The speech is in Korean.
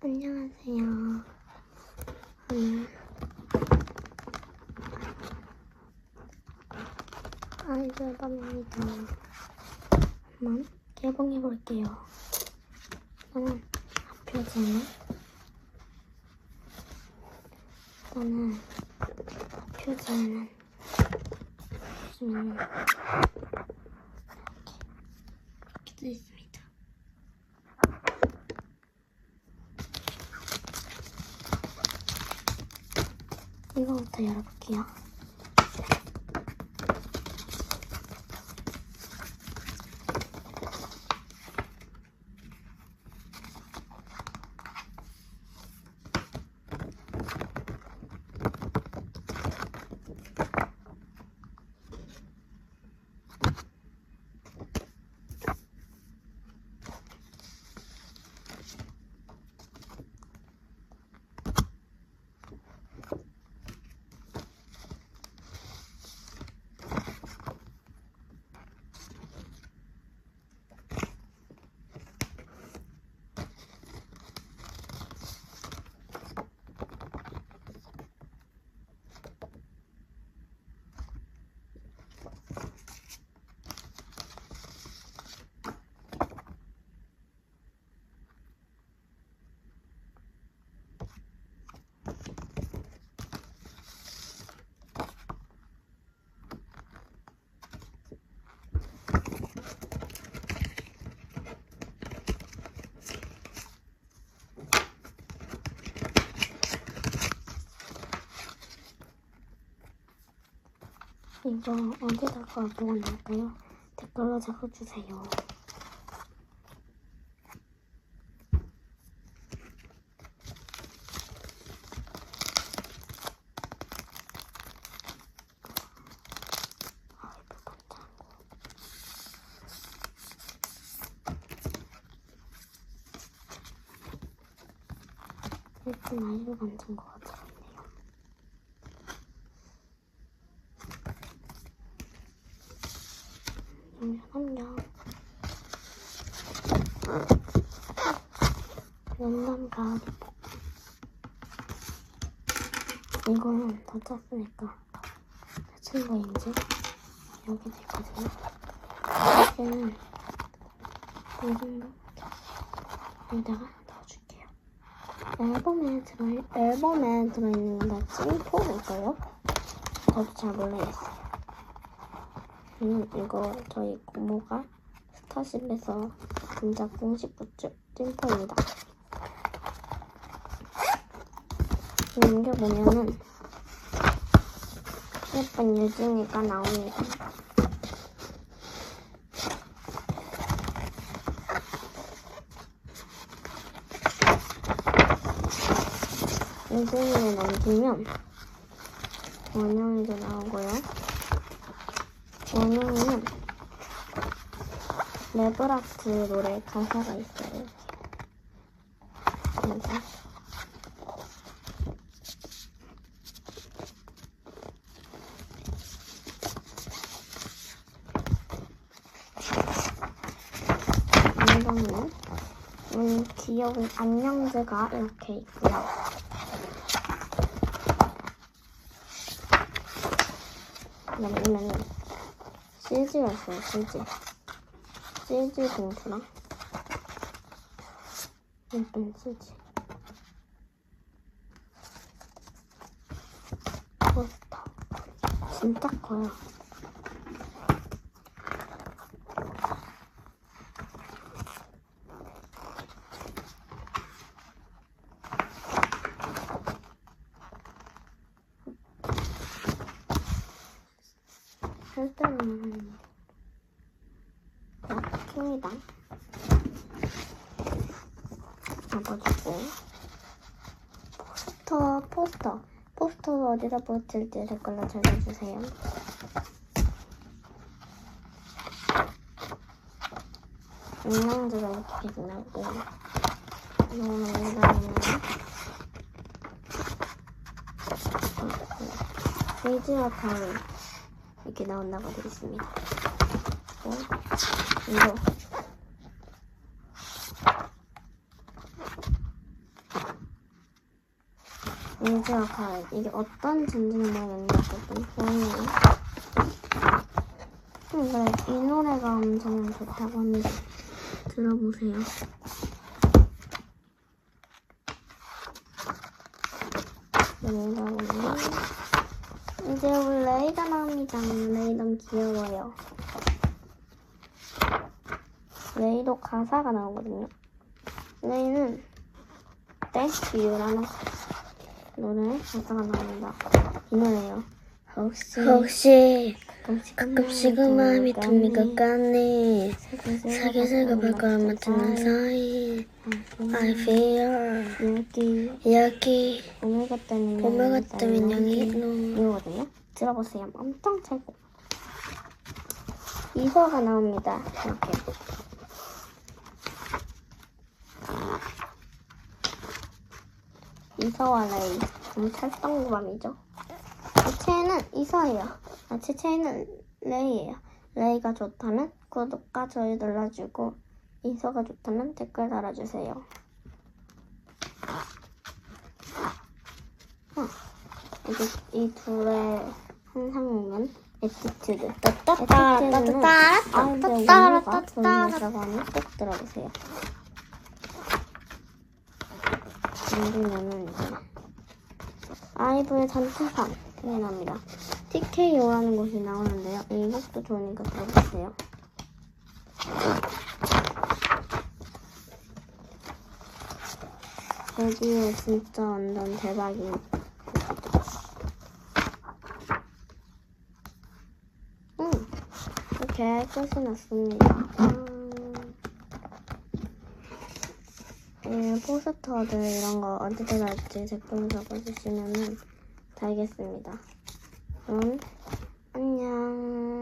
안녕하세요. 오늘 아이들밤입니다. 한번 개봉해 볼게요. 저는 표지는 저는 표지는 보시면 이렇게 써 있습니 이거부터 열어볼게요. 이거 어디다가 보관할까요? 댓글로 적어주세요. 일단 아이로 만든 것 같아요. 연남 가을이 이거는 다 짰으니까 친 거인지 여기도 있거든요. 여기는 이 정도 여기다가 넣어줄게요. 앨범에 들어 앨범에 들어있는 건다 찐포일까요? 저도 잘 모르겠어요. 음, 이거 저희 고모가 스타쉽에서 진짜 공식 굿즈 찐포입니다. 넘겨보면은 예쁜 유진이가 나옵니다. 유진이를 넘기면 원영이도 나오고요. 원영이는 레브라트 노래 가사가 있어요. 그래서 이거는 음, 귀여운 안녕즈가 이렇게 있고요. 그다음에는 CG가 있어요, CG. CG 봉투랑 예쁜 CG. 포스터. 진짜 커요. 할 때는 킵니다. 잡아주고 포스터 포스터. 포스터 어디다 붙일지 댓글로 적어주세요. 인형들은 이렇게 끝나고 이거는 일반이면 페이지와 타임 이렇게 나온다고 되어 있습니다. 어, 이거 이제가 가요. 이게 어떤 어쨌든 좋네요. 음, 그래 이 노래가 엄청 좋다고 합니다. 들어보세요. 그러다 보면 이제 우리 레이가 나옵니다. 레이 너무 귀여워요. 레이도 가사가 나오거든요. 레이는 Thank You라는 노래 가사가 나옵니다. 이 노래요. 혹시 혹시 가끔씩은 마음이 같니 사계절과 사계절과 발걸음 맞추는 사이 사이 I feel 여기 여기 때문에 오메가 때문에 영이 너 이거거든요. 들어보세요. 엄청 최고. 이서가 나옵니다. 이렇게. 이서와 레이. 너무 찰떡궁합이죠. 제체는 이서예요. 아, 제체는 레이예요. 레이가 좋다면 구독과 좋아요 눌러주고 이서가 좋다면 댓글 달아주세요. 이게 이 둘의 한상이면 에티튜드. 에티튜드는 아이들 원료가 좋은이라고 하면 꼭 들어보세요. 만들면은 아이브의 잔타상 이 납니다. TKO라는 곳이 나오는데요. 이 곡도 좋으니까 들어보세요. 여기에 진짜 완전 대박인 응, 이렇게 끝이 났습니다. 음, 음, 포스터들 이런 거 어디다 달지 댓글 적어주시면은 달겠습니다. 그럼 안녕.